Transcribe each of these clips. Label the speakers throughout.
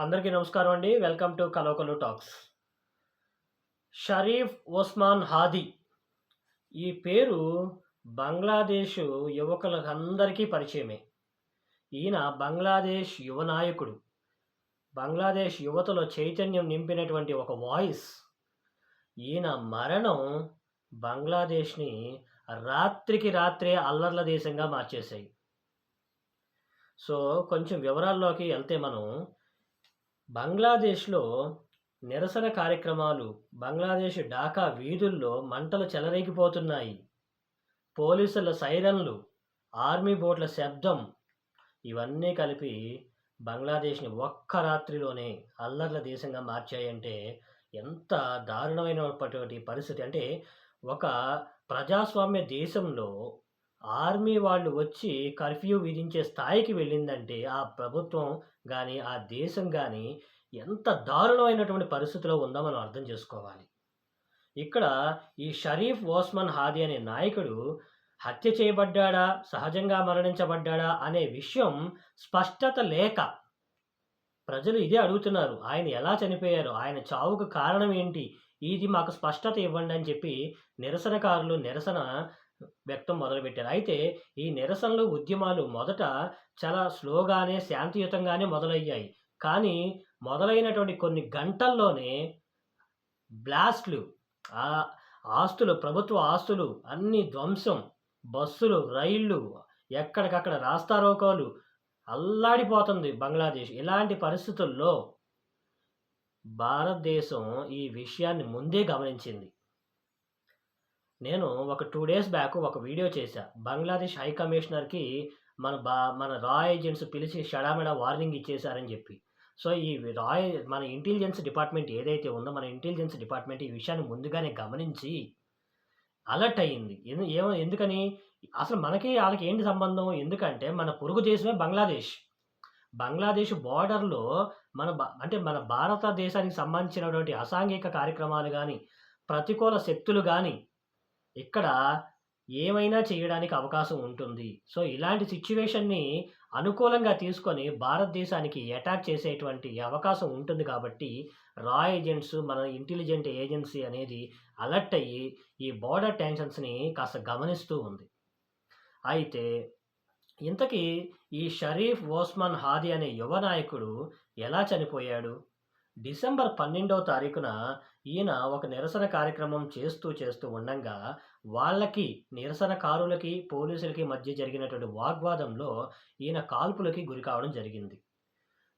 Speaker 1: అందరికీ నమస్కారం అండి. వెల్కమ్ టు కలోకలు టాక్స్ షరీఫ్ ఉస్మాన్ హాదీ. ఈ పేరు బంగ్లాదేశ్ యువకులందరికీ పరిచయమే. ఈయన బంగ్లాదేశ్ యువ నాయకుడు. బంగ్లాదేశ్ యువతలో చైతన్యం నింపినటువంటి ఒక వాయిస్. ఈయన మరణం బంగ్లాదేశ్ని రాత్రికి రాత్రే అల్లర్ల దేశంగా మార్చేశాయి. సో కొంచెం వివరాల్లోకి వెళ్తే మనం బంగ్లాదేశ్లో నిరసన కార్యక్రమాలు బంగ్లాదేశ్ ఢాకా వీధుల్లో మంటలు చెలరేగిపోతున్నాయి. పోలీసుల సైరన్లు ఆర్మీ బోట్ల శబ్దం ఇవన్నీ కలిపి బంగ్లాదేశ్ని ఒక్క రాత్రిలోనే అల్లర్ల దేశంగా మార్చాయంటే ఎంత దారుణమైనటువంటి పరిస్థితి. అంటే ఒక ప్రజాస్వామ్య దేశంలో ఆర్మీ వాళ్ళు వచ్చి కర్ఫ్యూ విధించే స్థాయికి వెళ్ళిందంటే ఆ ప్రభుత్వం కానీ ఆ దేశం కానీ ఎంత దారుణమైనటువంటి పరిస్థితిలో ఉందో మనం అర్థం చేసుకోవాలి. ఇక్కడ ఈ షరీఫ్ ఓస్మన్ హాదీ అనే నాయకుడు హత్య చేయబడ్డాడా సహజంగా మరణించబడ్డాడా అనే విషయం స్పష్టత లేక ప్రజలు ఇదే అడుగుతున్నారు. ఆయన ఎలా చనిపోయారు? ఆయన చావుకు కారణం ఏంటి? ఇది మాకు స్పష్టత ఇవ్వండి అని చెప్పి నిరసనకారులు నిరసన వ్యక్తం మొదలుపెట్టారు. అయితే ఈ నిరసనలు ఉద్యమాలు మొదట చాలా స్లోగానే శాంతియుతంగానే మొదలయ్యాయి. కానీ మొదలైనటువంటి కొన్ని గంటల్లోనే బ్లాస్ట్లు ఆ ఆస్తులు ప్రభుత్వ ఆస్తులు అన్ని ధ్వంసం బస్సులు రైళ్ళు ఎక్కడికక్కడ రాస్తారోకోలు అల్లాడిపోతుంది బంగ్లాదేశ్. ఇలాంటి పరిస్థితుల్లో భారతదేశం ఈ విషయాన్ని ముందే గమనించింది. నేను ఒక టూ డేస్ బ్యాక్ ఒక వీడియో చేశా. బంగ్లాదేశ్ హై కమిషనర్కి మన బా మన రా ఏజెంట్స్ పిలిచి షడామెడా వార్నింగ్ ఇచ్చేశారని చెప్పి. సో ఈ రాయ్ మన ఇంటెలిజెన్స్ డిపార్ట్మెంట్ ఏదైతే ఉందో మన ఇంటెలిజెన్స్ డిపార్ట్మెంట్ ఈ విషయాన్ని ముందుగానే గమనించి అలర్ట్ అయ్యింది. ఏమో ఎందుకని? అసలు మనకి వాళ్ళకి ఏంటి సంబంధం? ఎందుకంటే మన పొరుగు దేశమే బంగ్లాదేశ్. బంగ్లాదేశ్ బార్డర్లో మన అంటే మన భారతదేశానికి సంబంధించినటువంటి అసాంఘిక కార్యక్రమాలు కానీ ప్రతికూల శక్తులు కానీ ఇక్కడ ఏమైనా చేయడానికి అవకాశం ఉంటుంది. సో ఇలాంటి సిచ్యువేషన్ని అనుకూలంగా తీసుకొని భారతదేశానికి అటాక్ చేసేటువంటి అవకాశం ఉంటుంది కాబట్టి రా ఏజెంట్స్ మన ఇంటెలిజెంట్ ఏజెన్సీ అనేది అలర్ట్ అయ్యి ఈ బార్డర్ టెన్షన్స్ని కాస్త గమనిస్తూ ఉంది. అయితే ఇంతకీ ఈ షరీఫ్ ఓస్మాన్ హాదీ అనే యువ నాయకుడు ఎలా చనిపోయాడు? డిసెంబర్ పన్నెండవ తారీఖున ఈయన ఒక నిరసన కార్యక్రమం చేస్తూ చేస్తూ ఉండంగా వాళ్ళకి నిరసనకారులకి పోలీసులకి మధ్య జరిగినటువంటి వాగ్వాదంలో ఈయన కాల్పులకి గురి కావడం జరిగింది.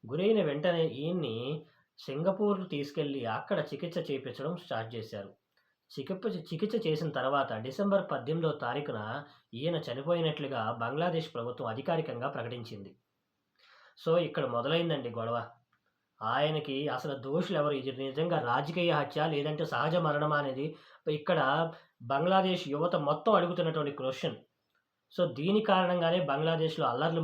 Speaker 1: గురైన వెంటనే ఈయన్ని సింగపూర్ తీసుకెళ్ళి అక్కడ చికిత్స చేయించడం స్టార్ట్ చేశారు. చికిత్స చికిత్స చేసిన తర్వాత డిసెంబర్ పద్దెనిమిదవ తారీఖున ఈయన చనిపోయినట్లుగా బంగ్లాదేశ్ ప్రభుత్వం అధికారికంగా ప్రకటించింది. సో ఇక్కడ మొదలైందండి గొడవ. ఆయనకి అసలు దోషులు ఎవరు ఇది నిజంగా రాజకీయ హత్య లేదంటే సహజ మరణమా అనేది ఇక్కడ బంగ్లాదేశ్ యువత మొత్తం అడుగుతున్నటువంటి క్వశ్చన్. సో దీని కారణంగానే బంగ్లాదేశ్లో అల్లర్లు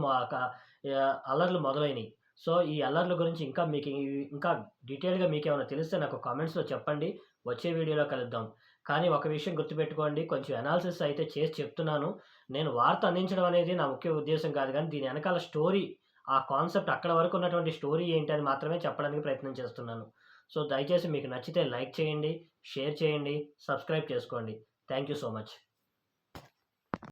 Speaker 1: అల్లర్లు మొదలైనవి సో ఈ అల్లర్ల గురించి ఇంకా మీకు ఇంకా డీటెయిల్గా మీకు ఏమైనా తెలిస్తే నాకు కామెంట్స్లో చెప్పండి. వచ్చే వీడియోలో కలుద్దాం. కానీ ఒక విషయం గుర్తుపెట్టుకోండి. కొంచెం అనాలిసిస్ అయితే చేసి చెప్తున్నాను. నేను వార్త అందించడం అనేది నా ముఖ్య ఉద్దేశం కాదు కానీ దీని వెనకాల స్టోరీ ఆ కాన్సెప్ట్ అక్కడ వరకు ఉన్నటువంటి స్టోరీ ఏంటి అని మాత్రమే చెప్పడానికి ప్రయత్నం చేస్తున్నాను. సో దయచేసి మీకు నచ్చితే లైక్ చేయండి షేర్ చేయండి సబ్స్క్రైబ్ చేసుకోండి. Thank you so much.